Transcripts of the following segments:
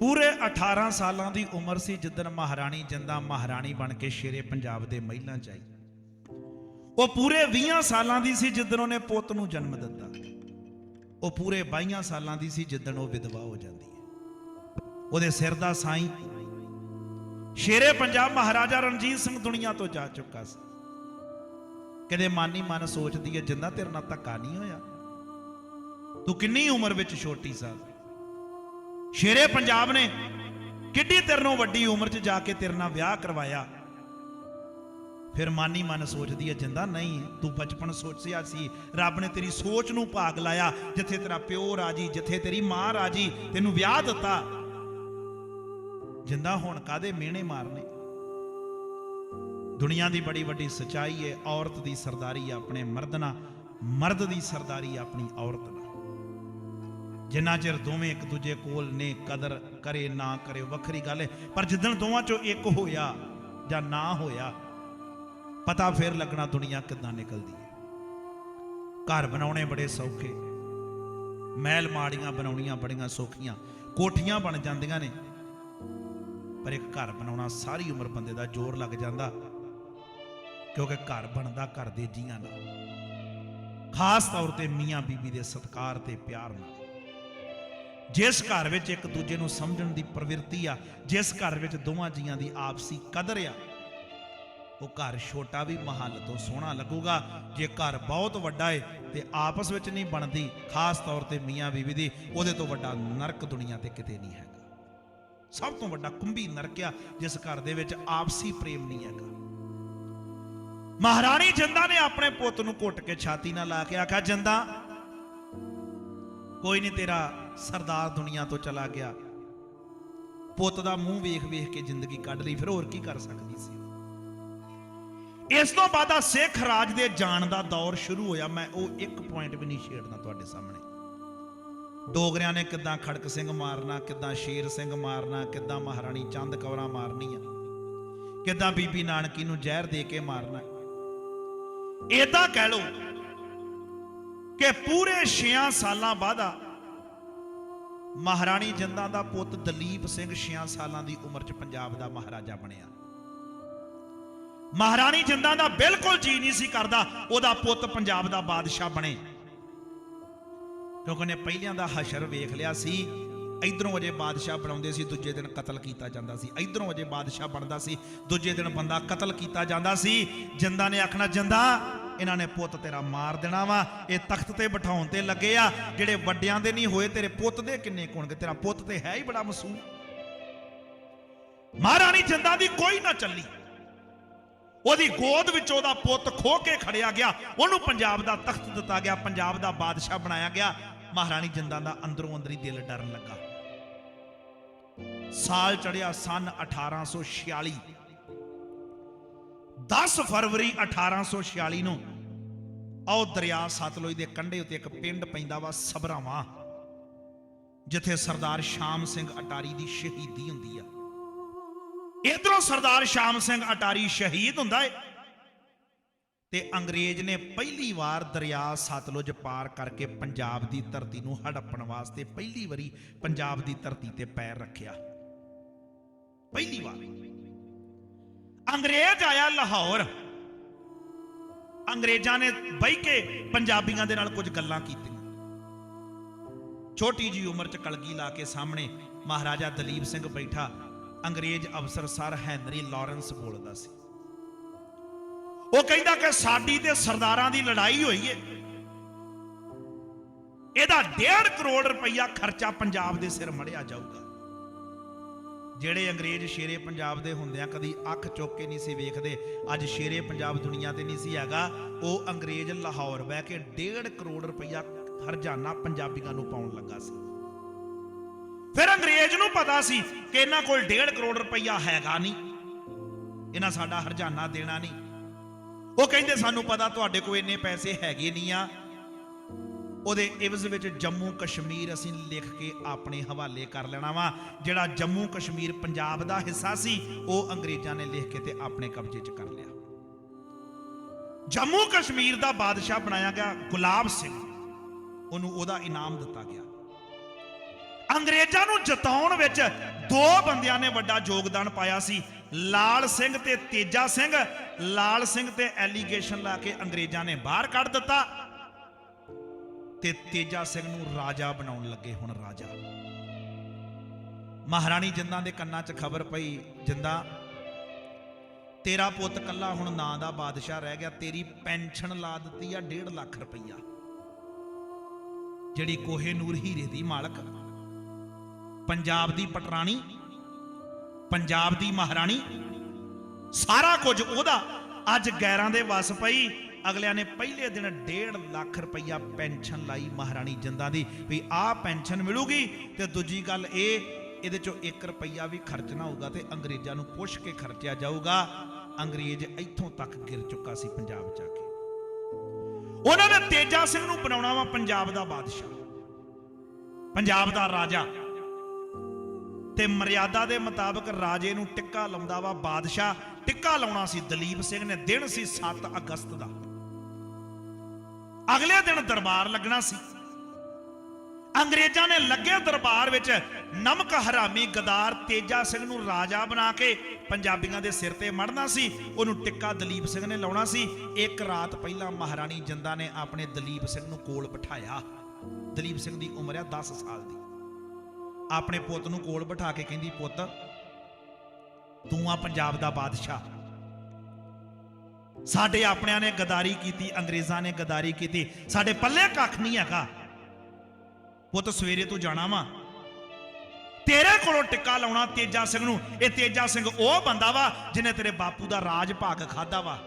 ਪੂਰੇ 18 ਸਾਲਾਂ ਦੀ ਉਮਰ ਸੀ ਜਿੱਦਣ ਮਹਾਰਾਣੀ ਜਿੰਦਾ ਮਹਾਰਾਣੀ ਬਣ ਕੇ ਸ਼ੇਰੇ ਪੰਜਾਬ ਦੇ ਮਹਿਲਾਂ ਚ ਆਈ। ਉਹ ਪੂਰੇ 20 ਸਾਲਾਂ ਦੀ ਸੀ ਜਿੱਦਣ ਉਹਨੇ ਪੁੱਤ ਨੂੰ ਜਨਮ ਦਿੱਤਾ। ਉਹ ਪੂਰੇ 22 ਸਾਲਾਂ ਦੀ ਸੀ ਜਿੱਦਣ ਉਹ ਵਿਧਵਾ ਹੋ ਜਾਂਦੀ ਹੈ। ਉਹਦੇ ਸਿਰ ਦਾ ਸਾਈਂ ਸ਼ੇਰੇ ਪੰਜਾਬ ਮਹਾਰਾਜਾ ਰਣਜੀਤ ਸਿੰਘ ਦੁਨੀਆ ਤੋਂ ਜਾ ਚੁੱਕਾ ਸੀ। ਕਦੇ ਮਨ ਹੀ ਮਨ ਸੋਚਦੀ ਹੈ ਜਿੰਦਾ ਤੇਰੇ ਨਾਲ ਧੱਕਾ ਨਹੀਂ ਹੋਇਆ। ਤੂੰ ਕਿੰਨੀ ਉਮਰ ਵਿੱਚ ਛੋਟੀ ਸਾਂ ਸ਼ੇਰੇ ਪੰਜਾਬ ਨੇ ਕਿੱਡੀ ਤੇਰੇ ਨੂੰ ਵੱਡੀ ਉਮਰ 'ਚ ਜਾ ਕੇ ਤੇਰੇ ਨਾਲ ਵਿਆਹ ਕਰਵਾਇਆ। ਫਿਰ ਮਨ ਹੀ ਮਨ ਸੋਚਦੀ ਹੈ ਜਿੰਦਾ ਨਹੀਂ, ਤੂੰ ਬਚਪਨ ਸੋਚਿਆ ਸੀ, ਰੱਬ ਨੇ ਤੇਰੀ ਸੋਚ ਨੂੰ ਭਾਗ ਲਾਇਆ, ਜਿੱਥੇ ਤੇਰਾ ਪਿਓ ਰਾਜੀ, ਜਿੱਥੇ ਤੇਰੀ ਮਾਂ ਰਾਜੀ, ਤੈਨੂੰ ਵਿਆਹ ਦਿੱਤਾ। ਜਿੰਦਾ ਹੁਣ ਕਾਦੇ ਮਿਹਣੇ ਮਾਰਨੇ? ਦੁਨੀਆ ਦੀ ਬੜੀ ਵੱਡੀ ਸਚਾਈ ਹੈ ਔਰਤ ਦੀ ਸਰਦਾਰੀ ਆਪਣੇ ਮਰਦ ਨਾਲ, ਮਰਦ ਦੀ ਸਰਦਾਰੀ ਆਪਣੀ ਔਰਤ ਨਾਲ। ਜਿੰਨਾ ਚਿਰ ਦੋਵੇਂ ਇੱਕ ਦੂਜੇ ਕੋਲ ਨੇ, ਕਦਰ ਕਰੇ ਨਾ ਕਰੇ, ਵੱਖਰੀ ਗੱਲ ਹੈ। ਪਰ ਜਿੱਦਣ ਦੋਵਾਂ ਚੋਂ ਇੱਕ ਹੋਇਆ ਜਾਂ ਨਾ ਹੋਇਆ, ਪਤਾ ਫੇਰ ਲੱਗਣਾ ਦੁਨੀਆ ਕਿੱਦਾਂ ਨਿਕਲਦੀ ਹੈ। ਘਰ ਬਣਾਉਣੇ ਬੜੇ ਸੌਖੇ, ਮਹਿਲ ਮਾੜੀਆਂ ਬਣਾਉਣੀਆਂ ਬੜੀਆਂ ਸੌਖੀਆਂ, ਕੋਠੀਆਂ ਬਣ ਜਾਂਦੀਆਂ ਨੇ, ਪਰ ਇੱਕ ਘਰ ਬਣਾਉਣਾ ਸਾਰੀ ਉਮਰ ਬੰਦੇ ਦਾ ਜ਼ੋਰ ਲੱਗ ਜਾਂਦਾ, ਕਿਉਂਕਿ ਘਰ ਬਣਦਾ ਘਰ ਦੇ ਜੀਆਂ ਨਾਲ। ਖਾਸ ਤੌਰ ਤੇ ਮੀਆਂ ਬੀਬੀ ਦੇ ਸਤਕਾਰ ਤੇ ਪਿਆਰ ਨਾਲ। ਜਿਸ ਘਰ ਵਿੱਚ ਇੱਕ ਦੂਜੇ ਨੂੰ ਸਮਝਣ ਦੀ ਪ੍ਰਵਿਰਤੀ ਆ, ਜਿਸ ਘਰ ਵਿੱਚ ਦੋਵਾਂ ਜੀਆਂ ਦੀ ਆਪਸੀ ਕਦਰ ਆ, ਉਹ ਘਰ ਛੋਟਾ ਵੀ ਮਹੱਲ ਤੋਂ ਸੋਹਣਾ ਲੱਗੂਗਾ। ਜੇ ਘਰ ਬਹੁਤ ਵੱਡਾ ਏ ਤੇ ਆਪਸ ਵਿੱਚ ਨਹੀਂ ਬਣਦੀ, ਖਾਸ ਤੌਰ ਤੇ ਮੀਆਂ ਬੀਵੀ ਦੀ, ਉਹਦੇ ਤੋਂ ਵੱਡਾ ਨਰਕ ਦੁਨੀਆ ਤੇ ਕਿਤੇ ਨਹੀਂ ਹੈਗਾ। ਸਭ ਤੋਂ ਵੱਡਾ ਕੁੰਭੀ ਨਰਕ ਆ, ਜਿਸ ਘਰ ਦੇ ਵਿੱਚ ਆਪਸੀ ਪ੍ਰੇਮ ਨਹੀਂ ਹੈਗਾ। ਮਹਾਰਾਣੀ ਜਿੰਦਾ ਨੇ ਆਪਣੇ ਪੁੱਤ ਨੂੰ ਘੁੱਟ ਕੇ ਛਾਤੀ ਨਾਲ ਲਾ ਕੇ ਆਖਿਆ, ਜਿੰਦਾ, ਕੋਈ ਨਹੀਂ ਤੇਰਾ ਸਰਦਾਰ ਦੁਨੀਆ ਤੋਂ ਚਲਾ ਗਿਆ। ਪੁੱਤ ਦਾ ਮੂੰਹ ਵੇਖ ਵੇਖ ਕੇ ਜ਼ਿੰਦਗੀ ਕੱਢ ਲਈ, ਫਿਰ ਹੋਰ ਕੀ ਕਰ ਸਕਦੀ ਸੀ? ਇਸ ਤੋਂ ਬਾਅਦ ਆ ਸਿੱਖ ਰਾਜ ਦੇ ਜਾਣ ਦਾ ਦੌਰ ਸ਼ੁਰੂ ਹੋਇਆ। ਮੈਂ ਉਹ ਇੱਕ ਪੁਆਇੰਟ ਵੀ ਨਹੀਂ ਛੇੜਨਾ ਤੁਹਾਡੇ ਸਾਹਮਣੇ। ਡੋਗਰਿਆਂ ਨੇ ਕਿੱਦਾਂ ਖੜਕ ਸਿੰਘ ਮਾਰਨਾ, ਕਿੱਦਾਂ ਸ਼ੇਰ ਸਿੰਘ ਮਾਰਨਾ, ਕਿੱਦਾਂ ਮਹਾਰਾਣੀ ਚੰਦ ਕੌਰਾਂ ਮਾਰਨੀਆਂ, ਕਿੱਦਾਂ ਬੀਬੀ ਨਾਨਕੀ ਨੂੰ ਜ਼ਹਿਰ ਦੇ ਕੇ ਮਾਰਨਾ। ਏਦਾਂ ਕਹਿ ਲਓ ਕਿ ਪੂਰੇ 6 ਸਾਲਾਂ ਬਾਅਦ ਮਹਾਰਾਣੀ ਜਿੰਦਾਂ ਦਾ ਪੁੱਤ ਦਲੀਪ ਸਿੰਘ 6 ਸਾਲਾਂ ਦੀ ਉਮਰ 'ਚ ਪੰਜਾਬ ਦਾ ਮਹਾਰਾਜਾ ਬਣਿਆ। ਮਹਾਰਾਣੀ ਜਿੰਦਾਂ ਦਾ ਬਿਲਕੁਲ ਜੀ ਨਹੀਂ ਸੀ ਕਰਦਾ, ਉਹਦਾ ਪੁੱਤ ਪੰਜਾਬ ਦਾ ਬਾਦਸ਼ਾਹ ਬਣੇ। ਕਿਉਂਕਿ ਉਹਨੇ ਪਹਿਲਿਆਂ ਦਾ ਹਸ਼ਰ ਵੇਖ ਲਿਆ ਸੀ, ਇਧਰੋਂ ਅਜੇ ਬਾਦਸ਼ਾਹ ਬਣਾਉਂਦੇ ਸੀ, ਦੂਜੇ ਦਿਨ ਕਤਲ ਕੀਤਾ ਜਾਂਦਾ ਸੀ। ਇਧਰੋਂ ਅਜੇ ਬਾਦਸ਼ਾਹ ਬਣਦਾ ਸੀ, ਦੂਜੇ ਦਿਨ ਬੰਦਾ ਕਤਲ ਕੀਤਾ ਜਾਂਦਾ ਸੀ। ਜਿੰਦਾ ਨੇ ਆਖਣਾ, ਜਿੰਦਾ ਇਹਨਾਂ ਨੇ ਪੁੱਤ ਤੇਰਾ ਮਾਰ ਦੇਣਾ ਵਾ। ਇਹ ਤਖਤ ਤੇ ਬਿਠਾਉਣ ਤੇ ਲੱਗੇ ਆ। ਜਿਹੜੇ ਵੱਡਿਆਂ ਦੇ ਨਹੀਂ ਹੋਏ, ਤੇਰੇ ਪੁੱਤ ਦੇ ਕਿੰਨੇ ਕੋਣਗੇ ਤੇਰਾ ਪੁੱਤ ਤੇ ਹੈ ਹੀ ਬੜਾ ਮਸੂਮ ਮਹਾਰਾਣੀ ਜਿੰਦਾ ਦੀ ਕੋਈ ਨਾ ਚੱਲੀ। ਉਹਦੀ ਗੋਦ ਵਿੱਚ ਉਹਦਾ ਪੁੱਤ ਖੋ ਕੇ ਖੜਿਆ ਗਿਆ। ਉਹਨੂੰ ਪੰਜਾਬ ਦਾ ਤਖਤ ਦਿੱਤਾ ਗਿਆ, ਪੰਜਾਬ ਦਾ ਬਾਦਸ਼ਾਹ ਬਣਾਇਆ ਗਿਆ। ਮਹਾਰਾਣੀ ਜਿੰਦਾਂ ਦਾ ਅੰਦਰੋਂ ਅੰਦਰੀ ਦਿਲ ਡਰਨ ਲੱਗਾ। ਸਾਲ ਚੜਿਆ ਸਨ 1846 10 ਫਰਵਰੀ 1846 ਨੂੰ ਆਓ ਦਰਿਆ ਸਤਲੁਜ ਦੇ ਕੰਢੇ ਉੱਤੇ ਇੱਕ ਪਿੰਡ ਪੈਂਦਾ ਵਾ ਸਬਰਾਵਾਂ ਜਿੱਥੇ ਸਰਦਾਰ ਸ਼ਾਮ ਸਿੰਘ ਅਟਾਰੀ ਦੀ ਸ਼ਹੀਦੀ ਹੁੰਦੀ ਆ। ਇਧਰੋਂ ਸਰਦਾਰ ਸ਼ਾਮ ਸਿੰਘ ਅਟਾਰੀ ਸ਼ਹੀਦ ਹੁੰਦਾ ਏ ਤੇ ਅੰਗਰੇਜ਼ ਨੇ ਪਹਿਲੀ ਵਾਰ ਦਰਿਆ ਸਤਲੁਜ ਪਾਰ ਕਰਕੇ ਪੰਜਾਬ ਦੀ ਧਰਤੀ ਨੂੰ ਹੜੱਪਣ ਵਾਸਤੇ ਪਹਿਲੀ ਵਾਰੀ ਪੰਜਾਬ ਦੀ ਧਰਤੀ ਤੇ ਪੈਰ ਰੱਖਿਆ। ਪਹਿਲੀ ਵਾਰ। ਅੰਗਰੇਜ਼ ਆਇਆ ਲਾਹੌਰ। ਅੰਗਰੇਜ਼ਾਂ ਨੇ ਬਹਿ ਕੇ ਪੰਜਾਬੀਆਂ ਦੇ ਨਾਲ ਕੁਝ ਗੱਲਾਂ ਕੀਤੀਆਂ। ਛੋਟੀ ਜੀ ਉਮਰ 'ਚ ਕਲਗੀ ਲਾ ਕੇ ਸਾਹਮਣੇ ਮਹਾਰਾਜਾ ਦਲੀਪ ਸਿੰਘ ਬੈਠਾ। ਅੰਗਰੇਜ਼ ਅਫਸਰ ਸਰ ਹੈਨਰੀ ਲਾਰੈਂਸ ਬੋਲਦਾ ਸੀ। ਉਹ ਕਹਿੰਦਾ ਕਿ ਸਾਡੀ ਤੇ ਸਰਦਾਰਾਂ ਦੀ ਲੜਾਈ ਹੋਈ ਏ। ਇਹਦਾ 1.5 ਕਰੋੜ ਰੁਪਈਆ ਖਰਚਾ ਪੰਜਾਬ ਦੇ ਸਿਰ ਮੜਿਆ ਜਾਊਗਾ। ਜਿਹੜੇ ਅੰਗਰੇਜ਼ ਸ਼ੇਰੇ ਪੰਜਾਬ ਦੇ ਹੁੰਦਿਆਂ ਕਦੀ ਅੱਖ ਚੁੱਕ ਕੇ ਨਹੀਂ ਸੀ ਵੇਖਦੇ, ਅੱਜ ਸ਼ੇਰੇ ਪੰਜਾਬ ਦੁਨੀਆ ਤੇ ਨਹੀਂ ਸੀ ਹੈਗਾ, ਉਹ ਅੰਗਰੇਜ਼ ਲਾਹੌਰ ਬਹਿ ਕੇ 1.5 ਕਰੋੜ ਰੁਪਈਆ ਹਰਜਾਨਾ ਪੰਜਾਬੀਆਂ ਨੂੰ ਪਾਉਣ ਲੱਗਾ ਸੀ। ਫਿਰ ਅੰਗਰੇਜ਼ ਨੂੰ ਪਤਾ ਸੀ ਕਿ ਇਹਨਾਂ ਕੋਲ 1.5 ਕਰੋੜ ਰੁਪਈਆ ਹੈਗਾ ਨਹੀਂ, ਇਹਨਾਂ ਸਾਡਾ ਹਰਜਾਨਾ ਦੇਣਾ ਨਹੀਂ। ਉਹ ਕਹਿੰਦੇ, ਸਾਨੂੰ ਪਤਾ, ਤੁਹਾਡੇ ਕੋਲ ਇੰਨੇ ਪੈਸੇ ਹੈਗੇ ਨਹੀਂ ਆ ਉਹਦੇ ਇਵਜ਼ ਵਿੱਚ ਜੰਮੂ ਕਸ਼ਮੀਰ ਅਸੀਂ ਲਿਖ ਕੇ ਆਪਣੇ ਹਵਾਲੇ ਕਰ ਲੈਣਾ ਵਾ। ਜਿਹੜਾ ਜੰਮੂ ਕਸ਼ਮੀਰ ਪੰਜਾਬ ਦਾ ਹਿੱਸਾ ਸੀ, ਉਹ ਅੰਗਰੇਜ਼ਾਂ ਨੇ ਲਿਖ ਕੇ ਤੇ ਆਪਣੇ ਕਬਜ਼ੇ 'ਚ ਕਰ ਲਿਆ। ਜੰਮੂ ਕਸ਼ਮੀਰ ਦਾ ਬਾਦਸ਼ਾਹ ਬਣਾਇਆ ਗਿਆ ਗੁਲਾਬ ਸਿੰਘ। ਉਹਨੂੰ ਉਹਦਾ ਇਨਾਮ ਦਿੱਤਾ ਗਿਆ। ਅੰਗਰੇਜ਼ਾਂ ਨੂੰ ਜਿਤਾਉਣ ਵਿੱਚ ਦੋ ਬੰਦਿਆਂ ਨੇ ਵੱਡਾ ਯੋਗਦਾਨ ਪਾਇਆ ਸੀ। ਲਾਲ ਸਿੰਘ ਤੇ ਤੇਜਾ ਸਿੰਘ। ਲਾਲ ਸਿੰਘ ਤੇ ਐਲੀਗੇਸ਼ਨ ਲਾ ਕੇ ਅੰਗਰੇਜ਼ਾਂ ਨੇ ਬਾਹਰ ਕੱਢ ਦਿੱਤਾ। ਤੇ ਤੇਜਾ ਸਿੰਘ ਨੂੰ ਰਾਜਾ ਬਣਾਉਣ ਲੱਗੇ ਹੁਣ ਰਾਜਾ। ਮਹਾਰਾਣੀ ਜਿੰਦਾਂ ਦੇ ਕੰਨਾਂ 'ਚ ਖਬਰ ਪਈ, ਜਿੰਦਾ, ਤੇਰਾ ਪੁੱਤ ਕੱਲਾ ਹੁਣ ਨਾਂ ਦਾ ਬਾਦਸ਼ਾਹ ਰਹਿ ਗਿਆ, ਤੇਰੀ ਪੈਨਸ਼ਨ ਲਾ ਦਿੱਤੀ ਆ 1.5 ਲੱਖ ਰੁਪਈਆ। ਜਿਹੜੀ ਕੋਹੇ ਨੂਰ ਹੀਰੇ ਦੀ ਮਾਲਕ, ਪੰਜਾਬ ਦੀ ਪਟਰਾਣੀ, ਪੰਜਾਬ ਦੀ ਮਹਾਰਾਣੀ, ਸਾਰਾ ਕੁਝ ਉਹਦਾ ਅੱਜ ਗੈਰਾਂ ਦੇ ਵਸ ਪਈ ਅਗਲਿਆਂ ਨੇ ਪਹਿਲੇ ਦਿਨ 1.5 ਲੱਖ ਰੁਪਈਆ ਪੈਨਸ਼ਨ ਲਾਈ ਮਹਾਰਾਣੀ ਜਿੰਦਾ ਦੀ, ਵੀ ਆਹ ਪੈਨਸ਼ਨ ਮਿਲੂਗੀ ਤੇ ਦੂਜੀ ਗੱਲ ਇਹ, ਇਹਦੇ ਚੋਂ 1 ਰੁਪਈਆ ਵੀ ਖਰਚਣਾ ਹੋਊਗਾ ਤੇ ਅੰਗਰੇਜ਼ਾਂ ਨੂੰ ਪੁੱਛ ਕੇ ਖਰਚਿਆ ਜਾਊਗਾ। ਅੰਗਰੇਜ਼ ਇੱਥੋਂ ਤੱਕ ਗਿਰ ਚੁੱਕਾ ਸੀ ਪੰਜਾਬ ਜਾ ਕੇ। ਉਹਨਾਂ ਨੇ ਤੇਜਾ ਸਿੰਘ ਨੂੰ ਬਣਾਉਣਾ ਵਾ ਪੰਜਾਬ ਦਾ ਬਾਦਸ਼ਾਹ। ਪੰਜਾਬ ਦਾ ਰਾਜਾ। ਤੇ ਮਰਿਆਦਾ ਦੇ ਮੁਤਾਬਕ ਰਾਜੇ ਨੂੰ ਟਿੱਕਾ ਲਾਉਂਦਾ ਵਾ ਬਾਦਸ਼ਾਹ। ਟਿੱਕਾ ਲਾਉਣਾ ਸੀ ਦਲੀਪ ਸਿੰਘ ਨੇ, ਦਿਨ ਸੀ 7 ਅਗਸਤ ਦਾ। ਅਗਲੇ ਦਿਨ ਦਰਬਾਰ ਲੱਗਣਾ ਸੀ। ਅੰਗਰੇਜ਼ਾਂ ਨੇ ਲੱਗੇ ਦਰਬਾਰ ਵਿੱਚ ਨਮਕ ਹਰਾਮੀ ਗਦਾਰ ਤੇਜਾ ਸਿੰਘ ਨੂੰ ਰਾਜਾ ਬਣਾ ਕੇ ਪੰਜਾਬੀਆਂ ਦੇ ਸਿਰ ਤੇ ਮੜਨਾ ਸੀ। ਉਹਨੂੰ ਟਿੱਕਾ ਦਲੀਪ ਸਿੰਘ ਨੇ ਲਾਉਣਾ ਸੀ। ਇੱਕ ਰਾਤ ਪਹਿਲਾਂ ਮਹਾਰਾਣੀ ਜਿੰਦਾ ਨੇ ਆਪਣੇ ਦਲੀਪ ਸਿੰਘ ਨੂੰ ਕੋਲ ਬਿਠਾਇਆ। ਦਲੀਪ ਸਿੰਘ ਦੀ ਉਮਰ ਹੈ 10 ਸਾਲ ਦੀ। ਆਪਣੇ ਪੁੱਤ ਨੂੰ ਕੋਲ ਬਿਠਾ ਕੇ ਕਹਿੰਦੀ, ਪੁੱਤ, ਤੂੰ ਆ ਪੰਜਾਬ ਦਾ ਬਾਦਸ਼ਾਹ। ਸਾਡੇ ਆਪਣਿਆਂ ਨੇ ਗਦਾਰੀ ਕੀਤੀ, ਅੰਗਰੇਜ਼ਾਂ ਨੇ ਗਦਾਰੀ ਕੀਤੀ। ਸਾਡੇ ਪੱਲੇ ਕੱਖ ਨਹੀਂ ਹੈਗਾ। ਪੁੱਤ, ਸਵੇਰੇ ਤੂੰ ਜਾਣਾ ਵਾ। ਤੇਰੇ ਕੋਲੋਂ ਟਿੱਕਾ ਲਾਉਣਾ ਤੇਜਾ ਸਿੰਘ ਨੂੰ। ਇਹ ਤੇਜਾ ਸਿੰਘ ਉਹ ਬੰਦਾ ਵਾ ਜਿਹਨੇ ਤੇਰੇ ਬਾਪੂ ਦਾ ਰਾਜ ਭਾਗ ਖਾਦਾ ਵਾ।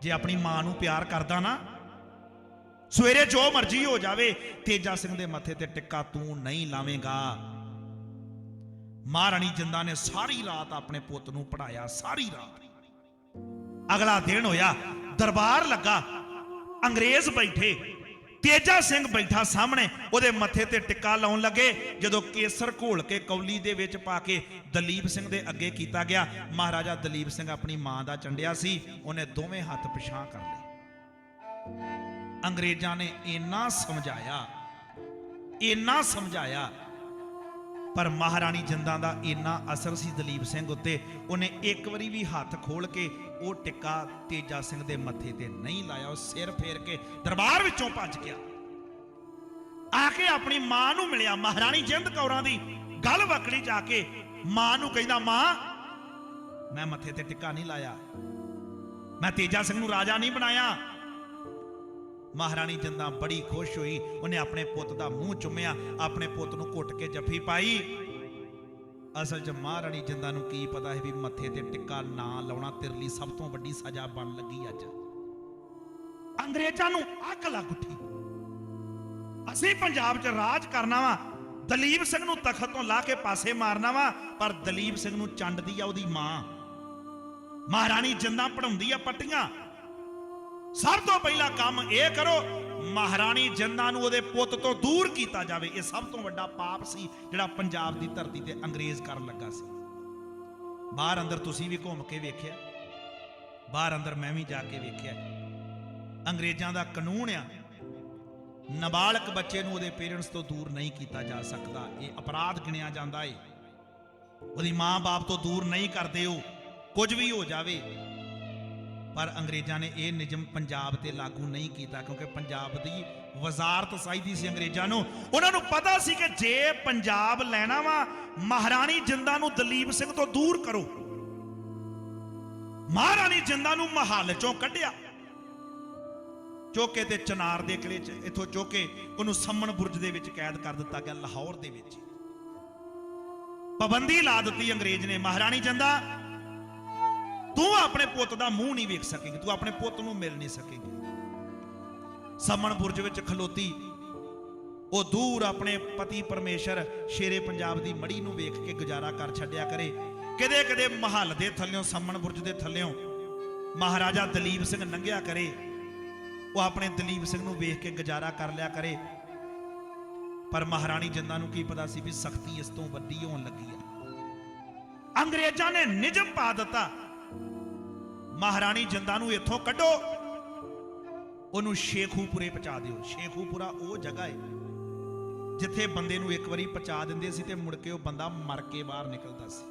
ਜੇ ਆਪਣੀ ਮਾਂ ਨੂੰ ਪਿਆਰ ਕਰਦਾ ਨਾ, ਸਵੇਰੇ ਜੋ ਮਰਜ਼ੀ ਹੋ ਜਾਵੇ, ਤੇਜਾ ਸਿੰਘ ਦੇ ਮੱਥੇ ਤੇ ਟਿੱਕਾ ਤੂੰ ਨਹੀਂ ਲਾਵੇਂਗਾ। ਮਹਾਰਾਣੀ ਜਿੰਦਾ ਨੇ ਸਾਰੀ ਰਾਤ ਆਪਣੇ ਪੁੱਤ ਨੂੰ ਪੜਾਇਆ, ਸਾਰੀ ਰਾਤ। ਅਗਲਾ ਦਿਨ ਹੋਇਆ, ਦਰਬਾਰ ਲੱਗਾ, ਅੰਗਰੇਜ਼ ਬੈਠੇ, ਤੇਜਾ ਸਿੰਘ ਬੈਠਾ ਸਾਹਮਣੇ, ਉਹਦੇ ਮੱਥੇ ਤੇ ਟਿੱਕਾ ਲਾਉਣ ਲੱਗੇ, ਜਦੋਂ ਕੇਸਰ ਘੋਲ ਕੇ ਕੌਲੀ ਦੇ ਵਿੱਚ ਪਾ ਕੇ ਦਲੀਪ ਸਿੰਘ ਦੇ ਅੱਗੇ ਕੀਤਾ ਗਿਆ, ਮਹਾਰਾਜਾ ਦਲੀਪ ਸਿੰਘ ਆਪਣੀ ਮਾਂ ਦਾ ਚੰਡਿਆ ਸੀ, ਉਹਨੇ ਦੋਵੇਂ ਹੱਥ ਪਿਛਾਂ ਕਰ ਲਏ। ਅੰਗਰੇਜ਼ਾਂ ਨੇ ਇੰਨਾ ਸਮਝਾਇਆ ਇੰਨਾ ਸਮਝਾਇਆ, ਪਰ ਮਹਾਰਾਣੀ ਜਿੰਦਾਂ ਦਾ ਇੰਨਾ ਅਸਰ ਸੀ ਦਲੀਪ ਸਿੰਘ ਉੱਤੇ, ਉਹਨੇ ਇੱਕ ਵਾਰੀ ਵੀ ਹੱਥ ਖੋਲ ਕੇ ਉਹ ਟਿੱਕਾ ਤੇਜਾ ਸਿੰਘ ਦੇ ਮੱਥੇ ਤੇ ਨਹੀਂ ਲਾਇਆ, ਉਹ ਸਿਰ ਫੇਰ ਕੇ ਦਰਬਾਰ ਵਿੱਚੋਂ ਭੱਜ ਗਿਆ। ਆ ਕੇ ਆਪਣੀ ਮਾਂ ਨੂੰ ਮਿਲਿਆ, ਮਹਾਰਾਣੀ ਜਿੰਦ ਕੌਰਾਂ ਦੀ ਗੱਲ ਵਕੜੀ ਜਾ ਕੇ ਮਾਂ ਨੂੰ ਕਹਿੰਦਾ, ਮਾਂ, ਮੈਂ ਮੱਥੇ ਤੇ ਟਿੱਕਾ ਨਹੀਂ ਲਾਇਆ। ਮੈਂ ਤੇਜਾ ਸਿੰਘ ਨੂੰ ਰਾਜਾ ਨਹੀਂ ਬਣਾਇਆ। ਮਹਾਰਾਣੀ ਜਿੰਦਾ ਬੜੀ ਖੁਸ਼ ਹੋਈ, ਉਹਨੇ ਆਪਣੇ ਪੁੱਤ ਦਾ ਮੂੰਹ ਚੁੰਮਿਆ, ਆਪਣੇ ਪੁੱਤ ਨੂੰ ਘੁੱਟ ਕੇ ਜੱਫੀ ਪਾਈ। ਅਸਲ 'ਚ ਮਹਾਰਾਣੀ ਜਿੰਦਾ ਨੂੰ ਕੀ ਪਤਾ ਹੈ ਵੀ ਮੱਥੇ ਤੇ ਟਿੱਕਾ ਨਾ ਲਾਉਣਾ ਤੇਰੇ ਲਈ ਸਭ ਤੋਂ ਵੱਡੀ ਸਜ਼ਾ ਬਣ ਲੱਗੀ ਅੱਜ। ਅੰਗਰੇਜ਼ਾਂ ਨੂੰ ਅੱਗ ਲੱਗ ਉੱਠੀ। ਅਸੀਂ ਪੰਜਾਬ 'ਚ ਰਾਜ ਕਰਨਾ ਵਾ, ਦਲੀਪ ਸਿੰਘ ਨੂੰ ਤਖਤ ਤੋਂ ਲਾ ਕੇ ਪਾਸੇ ਮਾਰਨਾ ਵਾ, ਪਰ ਦਲੀਪ ਸਿੰਘ ਨੂੰ ਚੰਡਦੀ ਆ ਉਹਦੀ ਮਾਂ। ਮਹਾਰਾਣੀ ਜਿੰਦਾ ਪੜਾਉਂਦੀ ਆ ਪੱਟੀਆਂ। ਸਭ ਤੋਂ ਪਹਿਲਾ ਕੰਮ ਇਹ ਕਰੋ ਮਹਾਰਾਣੀ ਜਿੰਦਾਂ ਨੂੰ ਉਹਦੇ ਪੁੱਤ ਤੋਂ ਦੂਰ ਕੀਤਾ ਜਾਵੇ, ਇਹ ਸਭ ਤੋਂ ਵੱਡਾ ਪਾਪ ਸੀ ਜਿਹੜਾ ਪੰਜਾਬ ਦੀ ਧਰਤੀ ਤੇ ਅੰਗਰੇਜ਼ ਕਰਨ ਲੱਗਾ ਸੀ। ਬਾਹਰ ਅੰਦਰ ਤੁਸੀਂ ਵੀ ਘੁੰਮ ਕੇ ਵੇਖਿਆ, ਬਾਹਰ ਅੰਦਰ ਮੈਂ ਵੀ ਜਾ ਕੇ ਵੇਖਿਆ। ਅੰਗਰੇਜ਼ਾਂ ਦਾ ਕਾਨੂੰਨ ਆ, ਨਾਬਾਲਗ ਬੱਚੇ ਨੂੰ ਉਹਦੇ ਪੇਰੈਂਟਸ ਤੋਂ ਦੂਰ ਨਹੀਂ ਕੀਤਾ ਜਾ ਸਕਦਾ, ਇਹ ਅਪਰਾਧ ਗਿਣਿਆ ਜਾਂਦਾ ਏ। ਉਹਦੀ ਮਾਂ-ਬਾਪ ਤੋਂ ਦੂਰ ਨਹੀਂ ਕਰਦੇ ਉਹ, ਕੁਝ ਵੀ ਹੋ ਜਾਵੇ ਪਰ ਅੰਗਰੇਜ਼ਾਂ ਨੇ ਇਹ ਨਿਯਮ ਪੰਜਾਬ ਤੇ ਲਾਗੂ ਨਹੀਂ ਕੀਤਾ ਕਿਉਂਕਿ ਪੰਜਾਬ ਦੀ ਵਜ਼ਾਰਤ ਚਾਹੀਦੀ ਸੀ ਅੰਗਰੇਜ਼ਾਂ ਨੂੰ। ਉਹਨਾਂ ਨੂੰ ਪਤਾ ਸੀ ਕਿ ਜੇ ਪੰਜਾਬ ਲੈਣਾ ਵਾ, ਮਹਾਰਾਣੀ ਜਿੰਦਾ ਨੂੰ ਦਲੀਪ ਸਿੰਘ ਤੋਂ ਦੂਰ ਕਰੋ। ਮਹਾਰਾਣੀ ਜਿੰਦਾ ਨੂੰ ਮਹੱਲ ਚੋਂ ਕੱਢਿਆ। ਚੋਕੇ ਤੇ ਚਨਾਰ ਦੇ ਕਿਲੇ 'ਚ, ਇਥੋਂ ਚੋਕੇ ਉਹਨੂੰ ਸੰਮਣ ਬੁਰਜ ਦੇ ਵਿੱਚ ਕੈਦ ਕਰ ਦਿੱਤਾ ਗਿਆ ਲਾਹੌਰ ਦੇ ਵਿੱਚ। ਪਾਬੰਦੀ ਲਾ ਦਿੱਤੀ ਅੰਗਰੇਜ਼ ਨੇ। ਮਹਾਰਾਣੀ ਜਿੰਦਾ ਤੂੰ ਆਪਣੇ ਪੁੱਤ ਦਾ ਮੂੰਹ ਨਹੀਂ ਵੇਖ ਸਕੇਂਗੀ, ਤੂੰ ਆਪਣੇ ਪੁੱਤ ਨੂੰ ਮਿਲ ਨਹੀਂ ਸਕੇਂਗੀ। ਸਮਣ ਬੁਰਜ ਵਿੱਚ ਖਲੋਤੀ, ਉਹ ਦੂਰ ਆਪਣੇ ਪਤੀ ਪਰਮੇਸ਼ਰ ਸ਼ੇਰੇ ਪੰਜਾਬ ਦੀ ਮੜੀ ਨੂੰ ਵੇਖ ਕੇ ਗੁਜ਼ਾਰਾ ਕਰ ਛੱਡਿਆ ਕਰੇ। ਕਿਤੇ ਕਿਤੇ ਮਹੱਲ ਦੇ ਥੱਲਿਓਂ, ਸੰਮਣ ਬੁਰਜ ਦੇ ਥੱਲਿਓਂ ਮਹਾਰਾਜਾ ਦਲੀਪ ਸਿੰਘ ਲੰਘਿਆ ਕਰੇ। ਉਹ ਆਪਣੇ ਦਲੀਪ ਸਿੰਘ ਨੂੰ ਵੇਖ ਕੇ ਗੁਜ਼ਾਰਾ ਕਰ ਲਿਆ ਕਰੇ। ਪਰ ਮਹਾਰਾਣੀ ਜਿੰਦਾ ਨੂੰ ਕੀ ਪਤਾ ਸੀ ਵੀ ਸਖਤੀ ਇਸ ਤੋਂ ਵੱਡੀ ਹੋਣ ਲੱਗੀ ਹੈ। ਅੰਗਰੇਜ਼ਾਂ ਨੇ ਨਿਯਮ ਪਾ ਦਿੱਤਾ। ਮਹਾਰਾਣੀ ਜਿੰਦਾ ਨੂੰ ਇੱਥੋਂ ਕੱਢੋ। ਉਹਨੂੰ ਸ਼ੇਖੂਪੁਰੇ ਪਹੁੰਚਾ ਦਿਓ। ਸ਼ੇਖੂਪੁਰਾ ਉਹ ਜਗ੍ਹਾ ਹੈ ਜਿੱਥੇ ਬੰਦੇ ਨੂੰ ਇੱਕ ਵਾਰੀ ਪਹੁੰਚਾ ਦਿੰਦੇ ਸੀ ਤੇ ਮੁੜ ਕੇ ਉਹ ਬੰਦਾ ਮਰ ਕੇ ਬਾਹਰ ਨਿਕਲਦਾ ਸੀ।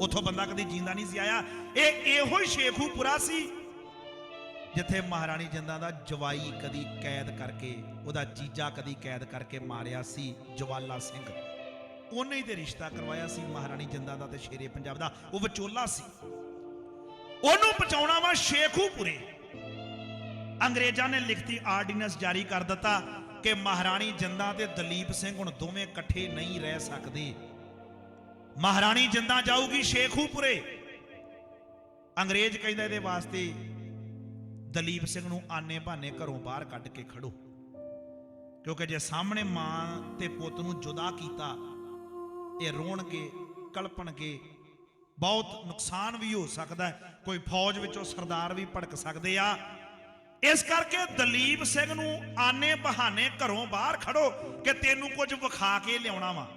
ਉਥੋਂ ਬੰਦਾ ਕਦੀ ਜਿੰਦਾ ਨਹੀਂ ਸੀ ਆਇਆ। ਇਹ ਇਹੋ ਹੀ ਸ਼ੇਖੂਪੁਰਾ ਸੀ, ਜਿੱਥੇ ਮਹਾਰਾਣੀ ਜਿੰਦਾਂ ਦਾ ਜਵਾਈ ਕਦੀ ਕੈਦ ਕਰਕੇ, ਉਹਦਾ ਜੀਜਾ ਕਦੀ ਕੈਦ ਕਰਕੇ ਮਾਰਿਆ ਸੀ ਜਵਾਲਾ ਸਿੰਘ। ਉਹਨੇ ਹੀ ਤੇ ਰਿਸ਼ਤਾ ਕਰਵਾਇਆ ਸੀ ਮਹਾਰਾਣੀ ਜਿੰਦਾਂ ਦਾ ਤੇ ਸ਼ੇਰੇ ਪੰਜਾਬ ਦਾ, ਉਹ ਵਿਚੋਲਾ ਸੀ। ਉਹਨੂੰ ਬਚਾਉਣਾ ਵਾ ਸ਼ੇਖੂਪੁਰੇ। ਅੰਗਰੇਜ਼ਾਂ ਨੇ ਲਿਖਤੀ ਆਰਡੀਨੈਂਸ ਜਾਰੀ ਕਰ ਦਿੱਤਾ ਕਿ ਮਹਾਰਾਣੀ ਜਿੰਦਾਂ ਤੇ ਦਲੀਪ ਸਿੰਘ ਹੁਣ ਦੋਵੇਂ ਇਕੱਠੇ ਨਹੀਂ ਰਹਿ ਸਕਦੇ। ਮਹਾਰਾਣੀ ਜਿੰਦਾ ਜਾਊਗੀ ਸ਼ੇਖੂਪੁਰੇ। ਅੰਗਰੇਜ਼ ਕਹਿੰਦਾ ਇਹਦੇ ਵਾਸਤੇ ਦਲੀਪ ਸਿੰਘ ਨੂੰ ਆਨੇ ਬਹਾਨੇ ਘਰੋਂ ਬਾਹਰ ਕੱਢ ਕੇ ਖੜੋ। ਕਿਉਂਕਿ ਜੇ ਸਾਹਮਣੇ ਮਾਂ ਤੇ ਪੁੱਤ ਨੂੰ ਜੁਦਾ ਕੀਤਾ ਇਹ ਰੋਣਗੇ, ਕਲਪਣਗੇ, ਬਹੁਤ ਨੁਕਸਾਨ ਵੀ ਹੋ ਸਕਦਾ ਹੈ। ਕੋਈ ਫੌਜ ਵਿੱਚੋਂ ਸਰਦਾਰ ਵੀ ਭੜਕ ਸਕਦੇ ਆ। ਇਸ ਕਰਕੇ ਦਲੀਪ ਸਿੰਘ ਨੂੰ ਆਨੇ ਬਹਾਨੇ ਘਰੋਂ ਬਾਹਰ ਖੜੋ ਕਿ ਤੈਨੂੰ ਕੁਝ ਵਿਖਾ ਕੇ ਲਿਆਉਣਾ ਵਾ।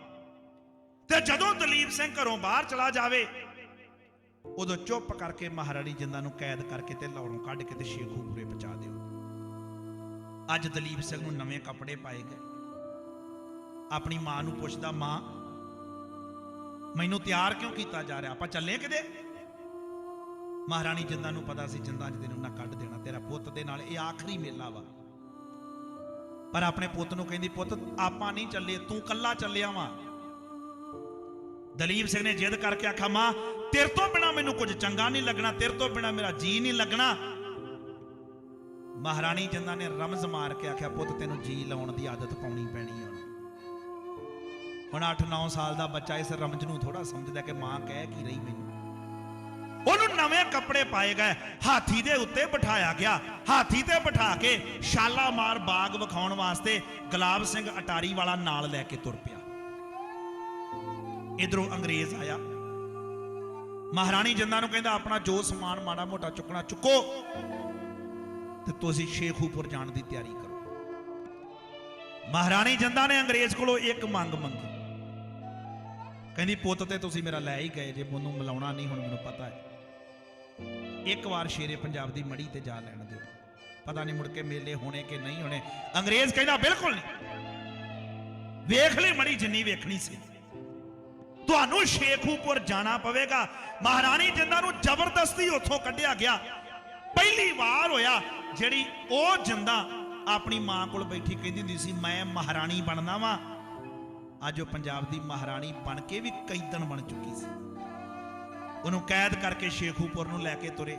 ਤੇ ਜਦੋਂ ਦਲੀਪ ਸਿੰਘ ਘਰੋਂ ਬਾਹਰ ਚਲਾ ਜਾਵੇ, ਉਦੋਂ ਚੁੱਪ ਕਰਕੇ ਮਹਾਰਾਣੀ ਜਿੰਦਾ ਨੂੰ ਕੈਦ ਕਰਕੇ ਤੇ ਲਾਹੌਰੋਂ ਕੱਢ ਕੇ ਤੇ ਸ਼ੇਖੂਪੁਰੇ ਪਹੁੰਚਾ ਦਿਓ। ਅੱਜ ਦਲੀਪ ਸਿੰਘ ਨੂੰ ਨਵੇਂ ਕੱਪੜੇ ਪਾਏ ਗਏ। ਆਪਣੀ ਮਾਂ ਨੂੰ ਪੁੱਛਦਾ, ਮਾਂ ਮੈਨੂੰ ਤਿਆਰ ਕਿਉਂ ਕੀਤਾ ਜਾ ਰਿਹਾ? ਆਪਾਂ ਚੱਲੇ ਕਿਤੇ? ਮਹਾਰਾਣੀ ਜਿੰਦਾਂ ਨੂੰ ਪਤਾ ਸੀ, ਜਿੰਦਾ ਅੱਜ ਤੈਨੂੰ ਨਾ ਕੱਢ ਦੇਣਾ, ਤੇਰਾ ਪੁੱਤ ਦੇ ਨਾਲ ਇਹ ਆਖਰੀ ਮੇਲਾ ਵਾ। ਪਰ ਆਪਣੇ ਪੁੱਤ ਨੂੰ ਕਹਿੰਦੀ, ਪੁੱਤ, ਆਪਾਂ ਨਹੀਂ ਚੱਲੇ, ਤੂੰ ਕੱਲਾ ਚੱਲਿਆ ਵਾ। ਦਲੀਪ ਸਿੰਘ ਨੇ ਜਿੱਦ ਕਰਕੇ ਆਖਾ ਮਾਂ, ਤੇਰੇ ਤੋਂ ਬਿਨਾ ਮੈਨੂੰ ਕੁਝ ਚੰਗਾ ਨਹੀਂ ਲੱਗਣਾ, ਤੇਰੇ ਤੋਂ ਬਿਨਾ ਮੇਰਾ ਜੀ ਨਹੀਂ ਲੱਗਣਾ। ਮਹਾਰਾਣੀ ਜਿੰਦਾ ਨੇ ਰਮਜ਼ ਮਾਰ ਕੇ ਆਖਿਆ, ਪੁੱਤ, ਤੈਨੂੰ ਜੀ ਲਾਉਣ ਦੀ ਆਦਤ ਪਾਉਣੀ ਪੈਣੀ ਆ। ਹੁਣ 8-9 ਸਾਲ ਦਾ ਬੱਚਾ ਇਸ ਰਮਜ਼ ਨੂੰ ਥੋੜਾ ਸਮਝਦਾ ਕਿ ਮਾਂ ਕਹਿ ਕੀ ਰਹੀ ਮੈਨੂੰ। ਉਹਨੂੰ ਨਵੇਂ ਕੱਪੜੇ ਪਾਏ ਗਏ, ਹਾਥੀ ਦੇ ਉੱਤੇ ਬਿਠਾਇਆ ਗਿਆ। ਹਾਥੀ ਤੇ ਬਿਠਾ ਕੇ ਸ਼ਾਲਾਮਾਰ ਬਾਗ ਵਿਖਾਉਣ ਵਾਸਤੇ ਗੁਲਾਬ ਸਿੰਘ ਅਟਾਰੀ ਵਾਲਾ ਨਾਲ ਲੈ ਕੇ ਤੁਰ ਪਿਆ। ਇਧਰੋਂ ਅੰਗਰੇਜ਼ ਆਇਆ। ਮਹਾਰਾਣੀ ਜਿੰਦਾ ਨੂੰ ਕਹਿੰਦਾ, ਆਪਣਾ ਜੋ ਸਮਾਨ ਮਾੜਾ ਮੋਟਾ ਚੁੱਕਣਾ ਚੁੱਕੋ ਤੇ ਤੁਸੀਂ ਸ਼ੇਖੂਪੁਰ ਜਾਣ ਦੀ ਤਿਆਰੀ ਕਰੋ। ਮਹਾਰਾਣੀ ਜਿੰਦਾਂ ਨੇ ਅੰਗਰੇਜ਼ ਕੋਲੋਂ ਇੱਕ ਮੰਗ ਮੰਗੀ। ਕਹਿੰਦੀ, ਪੁੱਤ ਤੇ ਤੁਸੀਂ ਮੇਰਾ ਲੈ ਹੀ ਗਏ, ਜੇ ਮੈਨੂੰ ਮਿਲਾਉਣਾ ਨਹੀਂ, ਹੁਣ ਮੈਨੂੰ ਪਤਾ ਹੈ। ਇੱਕ ਵਾਰ ਸ਼ੇਰੇ ਪੰਜਾਬ ਦੀ ਮੜੀ ਤੇ ਜਾ ਲੈਣ ਦਿਓ। ਪਤਾ ਨਹੀਂ ਮੁੜ ਕੇ ਮੇਲੇ ਹੋਣੇ ਕਿ ਨਹੀਂ ਹੋਣੇ। ਅੰਗਰੇਜ਼ ਕਹਿੰਦਾ, ਬਿਲਕੁਲ ਨਹੀਂ। ਵੇਖ ਲਈ ਮੜੀ ਜਿੰਨੀ ਵੇਖਣੀ ਸੀ। ਤੁਹਾਨੂੰ ਸ਼ੇਖੂਪੁਰ ਜਾਣਾ ਪਵੇਗਾ। ਮਹਾਰਾਣੀ ਜਿੰਦਾ ਨੂੰ ਜ਼ਬਰਦਸਤੀ ਉੱਥੋਂ ਕੱਢਿਆ ਗਿਆ। ਪਹਿਲੀ ਵਾਰ ਹੋਇਆ, ਜਿਹੜੀ ਉਹ ਜਿੰਦਾ ਆਪਣੀ ਮਾਂ ਕੋਲ ਬੈਠੀ ਕਹਿੰਦੀ ਹੁੰਦੀ ਸੀ, ਮੈਂ ਮਹਾਰਾਣੀ ਬਣਨਾ ਵਾਂ। ਅੱਜ ਉਹ ਪੰਜਾਬ ਦੀ ਮਹਾਰਾਣੀ ਬਣ ਕੇ ਵੀ ਕੈਦਣ ਬਣ ਚੁੱਕੀ ਸੀ। ਉਹਨੂੰ ਕੈਦ ਕਰਕੇ ਸ਼ੇਖੂਪੁਰ ਨੂੰ ਲੈ ਕੇ ਤੁਰੇ।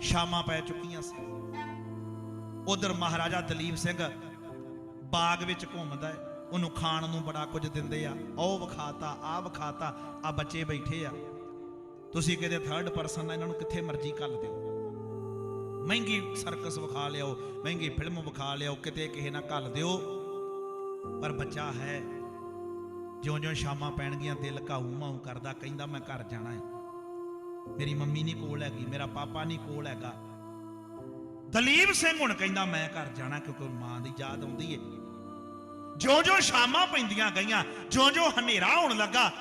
ਸ਼ਾਮਾਂ ਪੈ ਚੁੱਕੀਆਂ ਸੀ। ਉਧਰ ਮਹਾਰਾਜਾ ਦਲੀਪ ਸਿੰਘ ਬਾਗ ਵਿੱਚ ਘੁੰਮਦਾ ਹੈ। ਉਹਨੂੰ ਖਾਣ ਨੂੰ ਬੜਾ ਕੁਝ ਦਿੰਦੇ ਆ। ਉਹ ਵਿਖਾਤਾ ਆ ਵਿਖਾਤਾ ਆ ਬੱਚੇ ਬੈਠੇ ਆ। ਤੁਸੀਂ ਕਿਤੇ ਥਰਡ ਪਰਸਨ ਇਹਨਾਂ ਨੂੰ ਕਿੱਥੇ ਮਰਜ਼ੀ ਕੱਲ ਦਿਓ। ਮਹਿੰਗੀ ਸਰਕਸ ਵਿਖਾ ਲਿਓ ਮਹਿੰਗੀ ਫਿਲਮ ਵਿਖਾ ਲਿਓ ਕਿਤੇ ਕਿਸੇ ਨਾਲ ਘੱਲ ਦਿਓ। ਪਰ ਬੱਚਾ ਹੈ, ਜਿਉਂ-ਜਿਉਂ ਸ਼ਾਮਾਂ ਪੈਣਗੀਆਂ, ਦਿਲ ਘਾਊ ਮਾਊ ਕਰਦਾ ਕਹਿੰਦਾ, ਮੈਂ ਘਰ ਜਾਣਾ ਹੈ। ਮੇਰੀ ਮੰਮੀ ਨਹੀਂ ਕੋਲ ਹੈਗੀ, ਮੇਰਾ ਪਾਪਾ ਨਹੀਂ ਕੋਲ ਹੈਗਾ। ਦਲੀਪ ਸਿੰਘ ਹੁਣ ਕਹਿੰਦਾ, ਮੈਂ ਘਰ ਜਾਣਾ ਕਿਉਂਕਿ ਮਾਂ ਦੀ ਯਾਦ ਆਉਂਦੀ ਏ। ਜਿਉਂ-ਜਿਉਂ ਸ਼ਾਮਾਂ ਪੈਂਦੀਆਂ ਗਈਆਂ, ਜਿਉਂ-ਜਿਉਂ ਹਨੇਰਾ ਹੋਣ ਲੱਗਾ,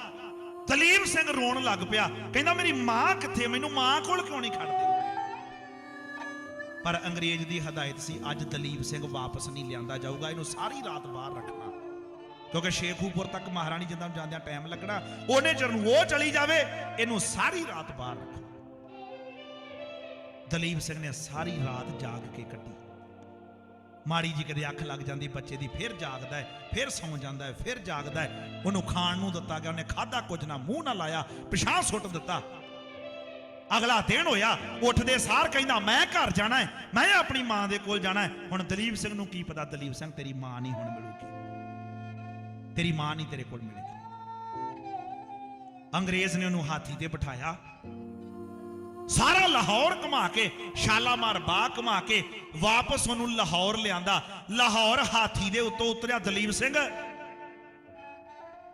ਦਲੀਪ ਸਿੰਘ ਰੋਣ ਲੱਗ ਪਿਆ। ਕਹਿੰਦਾ, ਮੇਰੀ ਮਾਂ ਕਿੱਥੇ? ਮੈਨੂੰ ਮਾਂ ਕੋਲ ਕਿਉਂ ਨਹੀਂ ਖੜਦੇ? ਪਰ ਅੰਗਰੇਜ਼ ਦੀ ਹਦਾਇਤ ਸੀ, ਅੱਜ ਦਲੀਪ ਸਿੰਘ ਵਾਪਸ ਨਹੀਂ ਲਿਆਂਦਾ ਜਾਊਗਾ, ਇਹਨੂੰ ਸਾਰੀ ਰਾਤ ਬਾਹਰ ਰੱਖਣਾ। ਕਿਉਂਕਿ ਸ਼ੇਖੂਪੁਰ ਤੱਕ ਮਹਾਰਾਣੀ ਜਿੰਦਾਂ ਨੂੰ ਜਾਂਦਿਆਂ ਟਾਈਮ ਲੱਗਣਾ, ਉਹਨੇ ਚਿਰ ਨੂੰ ਉਹ ਚਲੀ ਜਾਵੇ, ਇਹਨੂੰ ਸਾਰੀ ਰਾਤ ਬਾਹਰ ਰੱਖੋ। ਦਲੀਪ ਸਿੰਘ ਨੇ ਸਾਰੀ ਰਾਤ ਜਾਗ ਕੇ ਕੱਢੀ। ਮਾੜੀ ਜੀ ਕਦੇ ਅੱਖ ਲੱਗ ਜਾਂਦੀ, ਬੱਚੇ ਦੀ ਫਿਰ ਜਾਗਦਾ ਹੈ, ਫਿਰ ਸੌਂ ਜਾਂਦਾ ਹੈ, ਫਿਰ ਜਾਗਦਾ ਹੈ। ਉਹਨੂੰ ਖਾਣ ਨੂੰ ਦਿੱਤਾ ਗਿਆ, ਉਹਨੇ ਖਾਦਾ ਕੁਝ ਨਾ, ਮੂੰਹ ਨਾ ਲਾਇਆ ਪਿਸ਼ਾਹ ਸੁੱਟ ਦਿੱਤਾ। ਅਗਲਾ ਦਿਨ ਹੋਇਆ, ਉੱਠਦੇ ਸਾਰ ਕਹਿੰਦਾ, ਮੈਂ ਘਰ ਜਾਣਾ ਹੈ, ਮੈਂ ਆਪਣੀ ਮਾਂ ਦੇ ਕੋਲ ਜਾਣਾ ਹੈ। ਹੁਣ ਦਲੀਪ ਸਿੰਘ ਨੂੰ ਕੀ ਪਤਾ, ਦਲੀਪ ਸਿੰਘ, ਤੇਰੀ ਮਾਂ ਨਹੀਂ ਹੁਣ ਮਿਲੂਗੀ। ਤੇਰੀ ਮਾਂ ਨਹੀਂ ਤੇਰੇ ਕੋਲ ਮਿਲੇਗੀ। ਅੰਗਰੇਜ਼ ਨੇ ਉਹਨੂੰ ਹਾਥੀ ਤੇ ਬਿਠਾਇਆ। ਸਾਰਾ ਲਾਹੌਰ ਘੁਮਾ ਕੇ, ਸ਼ਾਲਾਮਾਰ ਬਾਗ ਘੁਮਾ ਕੇ ਵਾਪਸ ਉਹਨੂੰ ਲਾਹੌਰ ਲਿਆਂਦਾ। ਲਾਹੌਰ ਹਾਥੀ ਦੇ ਉੱਤੋਂ ਉਤਰਿਆ ਦਲੀਪ ਸਿੰਘ।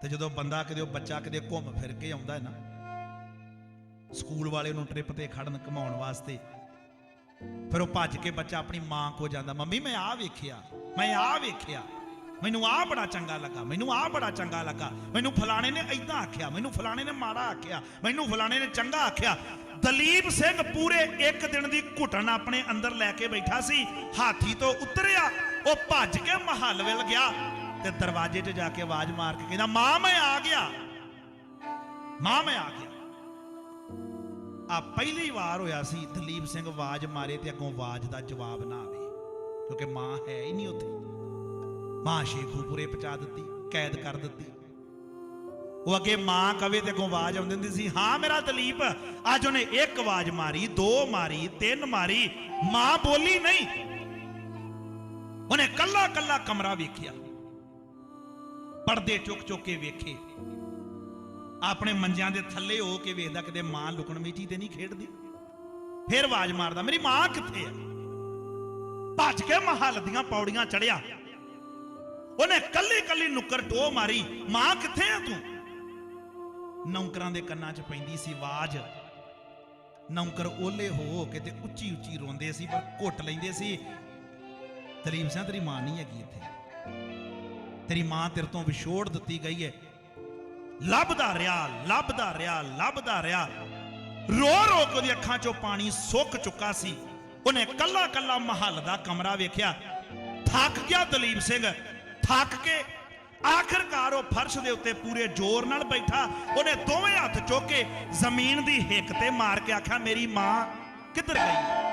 ਤੇ ਜਦੋਂ ਬੰਦਾ ਕਿਤੇ ਉਹ ਬੱਚਾ ਕਿਤੇ ਘੁੰਮ ਫਿਰ ਕੇ ਆਉਂਦਾ ਹੈ ਨਾ ਸਕੂਲ ਵਾਲੇ ਉਹਨੂੰ ਟ੍ਰਿਪ ਤੇ ਖੜਨ ਘਮਾਉਣ ਵਾਸਤੇ। ਫਿਰ ਉਹ ਭੱਜ ਕੇ ਬੱਚਾ ਆਪਣੀ ਮਾਂ ਕੋ ਜਾਂਦਾ, ਮੰਮੀ, ਮੈਂ ਆਹ ਵੇਖਿਆ, ਮੈਂ ਆਹ ਵੇਖਿਆ, ਮੈਨੂੰ ਆਹ ਬੜਾ ਚੰਗਾ ਲੱਗਾ, ਮੈਨੂੰ ਆਹ ਬੜਾ ਚੰਗਾ ਲੱਗਾ, ਮੈਨੂੰ ਫਲਾਣੇ ਨੇ ਐਦਾਂ ਆਖਿਆ, ਮੈਨੂੰ ਫਲਾਣੇ ਨੇ ਮਾੜਾ ਆਖਿਆ, ਮੈਨੂੰ ਫਲਾਣੇ ਨੇ ਚੰਗਾ ਆਖਿਆ। ਦਲੀਪ ਸਿੰਘ ਪੂਰੇ ਇੱਕ ਦਿਨ ਦੀ ਘੁਟਣ ਆਪਣੇ ਅੰਦਰ ਲੈ ਕੇ ਬੈਠਾ ਸੀ, ਹਾਥੀ ਤੋਂ ਉਤਰਿਆ, ਉਹ ਭੱਜ ਕੇ ਮਹੱਲ ਵੱਲ ਗਿਆ ਤੇ ਦਰਵਾਜ਼ੇ 'ਚ ਜਾ ਕੇ ਆਵਾਜ਼ ਮਾਰ ਕੇ ਕਹਿੰਦਾ, ਮਾਂ, ਮੈਂ ਆ ਗਿਆ, ਮਾਂ, ਮੈਂ ਆ ਗਿਆ। ਆ ਪਹਿਲੀ ਵਾਰ ਹੋਇਆ ਸੀ ਦਲੀਪ ਸਿੰਘ ਆਵਾਜ਼ ਮਾਰੇ ਤੇ ਅੱਗੋਂ ਆਵਾਜ਼ ਦਾ ਜਵਾਬ ਨਾ ਆਵੇ, ਕਿਉਂਕਿ ਮਾਂ ਹੈ ਹੀ ਨਹੀਂ ਉੱਥੇ। ਮਾਂ ਸ਼ੇਖੂਪੁਰੇ ਪਹੁੰਚਾ ਦਿੱਤੀ, ਕੈਦ ਕਰ ਦਿੱਤੀ। ਉਹ ਅੱਗੇ ਮਾਂ ਕਵੇ ਤੇ ਅੱਗੋਂ ਆਵਾਜ਼ ਆਉਂਦੀ ਹੁੰਦੀ ਸੀ, ਹਾਂ ਮੇਰਾ ਦਲੀਪ, ਅੱਜ ਉਹਨੇ ਇੱਕ ਆਵਾਜ਼ ਮਾਰੀ, ਦੋ ਮਾਰੀ, ਤਿੰਨ ਮਾਰੀ, ਮਾਂ ਬੋਲੀ ਨਹੀਂ। ਉਹਨੇ ਕੱਲਾ ਕੱਲਾ ਕਮਰਾ ਵੇਖਿਆ। ਪਰਦੇ ਚੁੱਕ ਚੁੱਕ ਕੇ ਵੇਖੇ। ਆਪਣੇ ਮੰਜਿਆਂ ਦੇ ਥੱਲੇ ਹੋ ਕੇ ਵੇਖਦਾ ਕਿਤੇ ਮਾਂ ਲੁਕਣ ਮੀਚੀ ਤੇ ਨਹੀਂ ਖੇਡਦੀ। ਫਿਰ ਆਵਾਜ਼ ਮਾਰਦਾ, ਮੇਰੀ ਮਾਂ ਕਿੱਥੇ ਹੈ ਭੱਜ ਕੇ ਮਹੱਲ ਦੀਆਂ ਪੌੜੀਆਂ ਚੜਿਆ ਉਹਨੇ ਕੱਲੀ ਕੱਲੀ ਨੁੱਕਰ ਟੋ ਮਾਰੀ, ਮਾਂ ਕਿੱਥੇ ਆ ਤੂੰ? ਨੌਕਰਾਂ ਦੇ ਕੰਨਾਂ 'ਚ ਪੈਂਦੀ ਸੀ ਆਵਾਜ਼। ਨੌਕਰ ਓਲੇ ਹੋ ਕੇ ਤੇ ਉੱਚੀ ਉੱਚੀ ਰੋਂਦੇ ਸੀ, ਪਰ ਘੁੱਟ ਲੈਂਦੇ ਸੀ। ਦਲੀਪ ਸਿੰਘ ਤੇਰੀ ਮਾਂ ਨਹੀਂ ਹੈਗੀ ਇੱਥੇ। ਤੇਰੀ ਮਾਂ ਤੇਰੇ ਤੋਂ ਵਿਛੋੜ ਦਿੱਤੀ ਗਈ ਹੈ। ਲੱਭਦਾ ਰਿਹਾ ਲੱਭਦਾ ਰਿਹਾ ਲੱਭਦਾ ਰਿਹਾ। ਰੋ ਰੋ ਕੇ ਉਹਦੀ ਅੱਖਾਂ 'ਚੋਂ ਪਾਣੀ ਸੁੱਕ ਚੁੱਕਾ ਸੀ। ਉਹਨੇ ਕੱਲਾ ਕੱਲਾ ਮਹੱਲ ਦਾ ਕਮਰਾ ਵੇਖਿਆ। ਥੱਕ ਗਿਆ ਦਲੀਪ ਸਿੰਘ। ਥੱਕ ਕੇ ਆਖਰਕਾਰ ਉਹ ਫਰਸ਼ ਦੇ ਉੱਤੇ ਪੂਰੇ ਜ਼ੋਰ ਨਾਲ ਬੈਠਾ। ਉਹਨੇ ਦੋਵੇਂ ਹੱਥ ਚੁੱਕ ਕੇ ਜ਼ਮੀਨ ਦੀ ਹਿੱਕ ਤੇ ਮਾਰ ਕੇ ਆਖਿਆ, ਮੇਰੀ ਮਾਂ ਕਿੱਧਰ ਗਈ?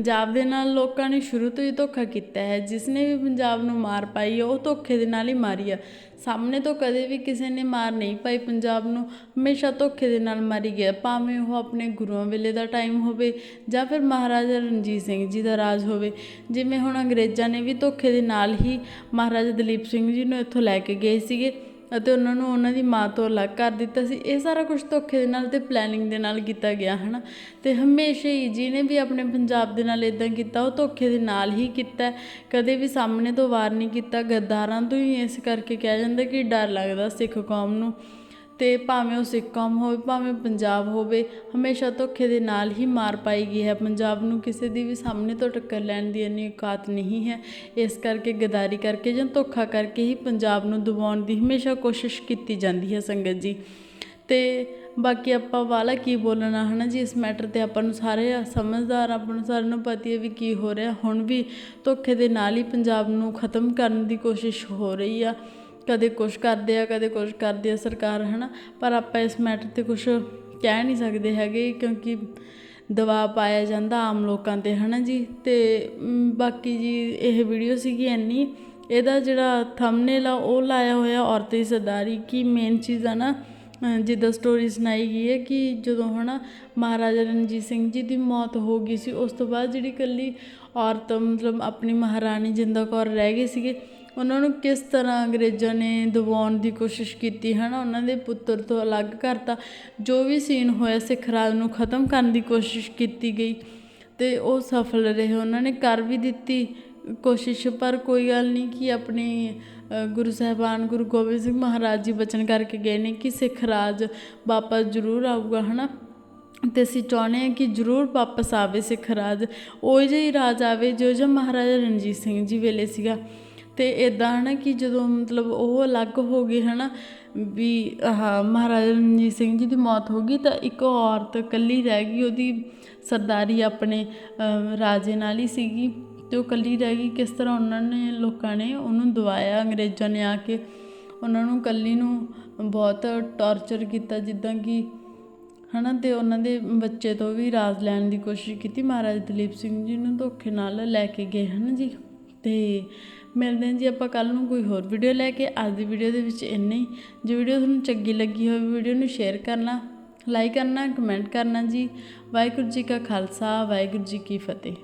ਪੰਜਾਬ ਦੇ ਨਾਲ ਲੋਕਾਂ ਨੇ ਸ਼ੁਰੂ ਤੋਂ ਹੀ ਧੋਖਾ ਕੀਤਾ ਹੈ। ਜਿਸ ਨੇ ਵੀ ਪੰਜਾਬ ਨੂੰ ਮਾਰ ਪਾਈ ਹੈ, ਉਹ ਧੋਖੇ ਦੇ ਨਾਲ ਹੀ ਮਾਰੀ ਆ ਸਾਹਮਣੇ ਤੋਂ ਕਦੇ ਵੀ ਕਿਸੇ ਨੇ ਮਾਰ ਨਹੀਂ ਪਾਈ ਪੰਜਾਬ ਨੂੰ ਹਮੇਸ਼ਾ ਧੋਖੇ ਦੇ ਨਾਲ ਮਾਰੀ ਗਿਆ। ਭਾਵੇਂ ਉਹ ਆਪਣੇ ਗੁਰੂਆਂ ਵੇਲੇ ਦਾ ਟਾਈਮ ਹੋਵੇ ਜਾਂ ਫਿਰ ਮਹਾਰਾਜਾ ਰਣਜੀਤ ਸਿੰਘ ਜੀ ਦਾ ਰਾਜ ਹੋਵੇ ਜਿਵੇਂ ਹੁਣ ਅੰਗਰੇਜ਼ਾਂ ਨੇ ਵੀ ਧੋਖੇ ਦੇ ਨਾਲ ਹੀ ਮਹਾਰਾਜਾ ਦਲੀਪ ਸਿੰਘ ਜੀ ਨੂੰ ਇੱਥੋਂ ਲੈ ਕੇ ਗਏ ਸੀਗੇ। ਅਤੇ ਉਹਨਾਂ ਨੂੰ ਉਹਨਾਂ ਦੀ ਮਾਂ ਤੋਂ ਅਲੱਗ ਕਰ ਦਿੱਤਾ ਸੀ। ਇਹ ਸਾਰਾ ਕੁਝ ਧੋਖੇ ਦੇ ਨਾਲ ਤੇ ਪਲੈਨਿੰਗ ਦੇ ਨਾਲ ਕੀਤਾ ਗਿਆ, ਹਨਾ? ਤੇ ਹਮੇਸ਼ਾ ਹੀ ਜਿਹਨੇ ਵੀ ਆਪਣੇ ਪੰਜਾਬ ਦੇ ਨਾਲ ਇਦਾਂ ਕੀਤਾ, ਉਹ ਧੋਖੇ ਦੇ ਨਾਲ ਹੀ ਕੀਤਾ। ਕਦੇ ਵੀ ਸਾਹਮਣੇ ਤੋਂ ਵਾਰ ਨਹੀਂ ਕੀਤਾ। ਗੱਦਾਰਾਂ ਤੋਂ ਹੀ ਇਸ ਕਰਕੇ ਕਿਹਾ ਜਾਂਦਾ ਕਿ ਡਰ ਲੱਗਦਾ ਸਿੱਖ ਕੌਮ ਨੂੰ। ਤੇ ਭਾਵੇਂ ਉਹ ਸਿੱਖ ਕੌਮ ਹੋਵੇ, ਭਾਵੇਂ ਪੰਜਾਬ ਹੋਵੇ, ਹਮੇਸ਼ਾ ਧੋਖੇ ਦੇ ਨਾਲ ਹੀ ਮਾਰ ਪਾਈ ਗਈ ਹੈ। ਪੰਜਾਬ ਨੂੰ ਕਿਸੇ ਦੀ ਵੀ ਸਾਹਮਣੇ ਤੋਂ ਟੱਕਰ ਲੈਣ ਦੀ ਇੰਨੀ ਔਕਾਤ ਨਹੀਂ ਹੈ। ਇਸ ਕਰਕੇ, ਗਦਾਰੀ ਕਰਕੇ ਜਾਂ ਧੋਖਾ ਕਰਕੇ ਹੀ ਪੰਜਾਬ ਨੂੰ ਦਬਾਉਣ ਦੀ ਹਮੇਸ਼ਾ ਕੋਸ਼ਿਸ਼ ਕੀਤੀ ਜਾਂਦੀ ਹੈ ਸੰਗਤ ਜੀ। ਤੇ ਬਾਕੀ ਆਪਾਂ ਵਾਲਾ ਕੀ ਬੋਲਣਾ, ਹਨਾ ਜੀ? ਇਸ ਮੈਟਰ ਤੇ ਆਪਾਂ ਨੂੰ ਸਾਰੇ ਸਮਝਦਾਰ, ਆਪਾਂ ਨੂੰ ਸਾਰਿਆਂ ਨੂੰ ਪਤਾ ਹੈ ਵੀ ਕੀ ਹੋ ਰਿਹਾ। ਹੁਣ ਵੀ ਧੋਖੇ ਦੇ ਨਾਲ ਹੀ ਪੰਜਾਬ ਨੂੰ ਖਤਮ ਕਰਨ ਦੀ ਕੋਸ਼ਿਸ਼ ਹੋ ਰਹੀ ਆ। ਕਦੇ ਕੁਛ ਕਰਦੇ ਆ, ਕਦੇ ਕੁਛ ਕਰਦੀ ਆ ਸਰਕਾਰ, ਹਨਾ? ਪਰ ਆਪਾਂ ਇਸ ਮੈਟਰ ਤੇ ਕੁਛ ਕਹਿ ਨਹੀਂ ਸਕਦੇ ਹੈਗੇ ਕਿਉਂਕਿ ਦਬਾਅ ਪਾਇਆ ਜਾਂਦਾ ਆਮ ਲੋਕਾਂ ਤੇ, ਹਨਾ ਜੀ? ਤੇ ਬਾਕੀ ਜੀ ਇਹ ਵੀਡੀਓ ਸੀਗੀ ਇੰਨੀ। ਇਹਦਾ ਜਿਹੜਾ ਥੰਬਨੇਲ ਆ, ਉਹ ਲਾਇਆ ਹੋਇਆ ਔਰਤ ਦੀ ਸਰਦਾਰੀ ਕੀ ਮੇਨ ਚੀਜ਼ ਆ ਨਾ? ਜਿੱਦਾਂ ਸਟੋਰੀ ਸੁਣਾਈ ਗਈ ਹੈ ਕਿ ਜਦੋਂ, ਹਨਾ, ਮਹਾਰਾਜਾ ਰਣਜੀਤ ਸਿੰਘ ਜੀ ਦੀ ਮੌਤ ਹੋ ਗਈ ਸੀ, ਉਸ ਤੋਂ ਬਾਅਦ ਜਿਹੜੀ ਇਕੱਲੀ ਔਰਤ, ਮਤਲਬ ਆਪਣੀ ਮਹਾਰਾਣੀ ਜਿੰਦਾ ਕੌਰ ਰਹਿ ਗਏ ਸੀਗੇ ਉਹਨਾਂ ਨੂੰ ਕਿਸ ਤਰ੍ਹਾਂ ਅੰਗਰੇਜ਼ਾਂ ਨੇ ਦਬਾਉਣ ਦੀ ਕੋਸ਼ਿਸ਼ ਕੀਤੀ ਹੈ ਨਾ ਉਹਨਾਂ ਦੇ ਪੁੱਤਰ ਤੋਂ ਅਲੱਗ ਕਰਤਾ। ਜੋ ਵੀ ਸੀਨ ਹੋਇਆ, ਸਿੱਖ ਰਾਜ ਨੂੰ ਖਤਮ ਕਰਨ ਦੀ ਕੋਸ਼ਿਸ਼ ਕੀਤੀ ਗਈ ਤੇ ਉਹ ਸਫਲ ਰਹੇ। ਉਹਨਾਂ ਨੇ ਕਰ ਵੀ ਦਿੱਤੀ ਕੋਸ਼ਿਸ਼, ਪਰ ਕੋਈ ਗੱਲ ਨਹੀਂ ਕਿ ਆਪਣੇ ਗੁਰੂ ਸਾਹਿਬਾਨ ਗੁਰੂ ਗੋਬਿੰਦ ਸਿੰਘ ਮਹਾਰਾਜ ਜੀ ਬਚਨ ਕਰਕੇ ਗਏ ਨੇ ਕਿ ਸਿੱਖ ਰਾਜ ਵਾਪਸ ਜ਼ਰੂਰ ਆਊਗਾ, ਹਨਾ? ਤੇ ਅਸੀਂ ਚਾਹੁੰਦੇ ਹਾਂ ਕਿ ਜ਼ਰੂਰ ਵਾਪਸ ਆਵੇ ਸਿੱਖ ਰਾਜ। ਉਹ ਜਿਹਾ ਰਾਜ ਆਵੇ ਜੋ ਜਿਹਾ ਮਹਾਰਾਜਾ ਰਣਜੀਤ ਸਿੰਘ ਜੀ ਵੇਲੇ ਸੀਗਾ। ਅਤੇ ਇੱਦਾਂ ਹੈ ਨਾ ਕਿ ਜਦੋਂ ਮਤਲਬ ਉਹ ਅਲੱਗ ਹੋ ਗਏ ਹੈ ਨਾ ਵੀ ਆਹ ਮਹਾਰਾਜਾ ਰਣਜੀਤ ਸਿੰਘ ਜੀ ਦੀ ਮੌਤ ਹੋ ਗਈ, ਤਾਂ ਇੱਕ ਔਰਤ ਇਕੱਲੀ ਰਹਿ ਗਈ, ਉਹਦੀ ਸਰਦਾਰੀ ਆਪਣੇ ਰਾਜੇ ਨਾਲ ਹੀ ਸੀਗੀ ਅਤੇ ਉਹ ਇਕੱਲੀ ਰਹਿ ਗਈ। ਕਿਸ ਤਰ੍ਹਾਂ ਉਹਨਾਂ ਨੇ ਲੋਕਾਂ ਨੇ ਉਹਨੂੰ ਦਵਾਇਆ, ਅੰਗਰੇਜ਼ਾਂ ਨੇ ਆ ਕੇ ਉਹਨਾਂ ਨੂੰ ਇਕੱਲੀ ਨੂੰ ਬਹੁਤ ਟੌਰਚਰ ਕੀਤਾ, ਜਿੱਦਾਂ ਕਿ, ਹਨਾ, ਤੇ ਉਹਨਾਂ ਦੇ ਬੱਚੇ ਤੋਂ ਵੀ ਰਾਜ ਲੈਣ ਦੀ ਕੋਸ਼ਿਸ਼ ਕੀਤੀ। ਮਹਾਰਾਜ ਦਲੀਪ ਸਿੰਘ ਜੀ ਨੂੰ ਧੋਖੇ ਨਾਲ ਲੈ ਕੇ ਗਏ, ਹਨ ਜੀ? ਤੇ ਮਿਲਦੇ ਹਾਂ ਜੀ ਆਪਾਂ ਕੱਲ ਨੂੰ ਕੋਈ ਹੋਰ ਵੀਡੀਓ ਲੈ ਕੇ। ਅੱਜ ਦੀ ਵੀਡੀਓ ਦੇ ਵਿੱਚ ਇੰਨਾ ਹੀ। ਜੇ ਵੀਡੀਓ ਤੁਹਾਨੂੰ ਚੰਗੀ ਲੱਗੀ ਹੋਵੇ ਵੀਡੀਓ ਨੂੰ ਸ਼ੇਅਰ ਕਰਨਾ ਲਾਈਕ ਕਰਨਾ ਕਮੈਂਟ ਕਰਨਾ ਜੀ। ਵਾਹਿਗੁਰੂ ਜੀ ਕਾ ਖਾਲਸਾ, ਵਾਹਿਗੁਰੂ ਜੀ ਕੀ ਫਤਿਹ।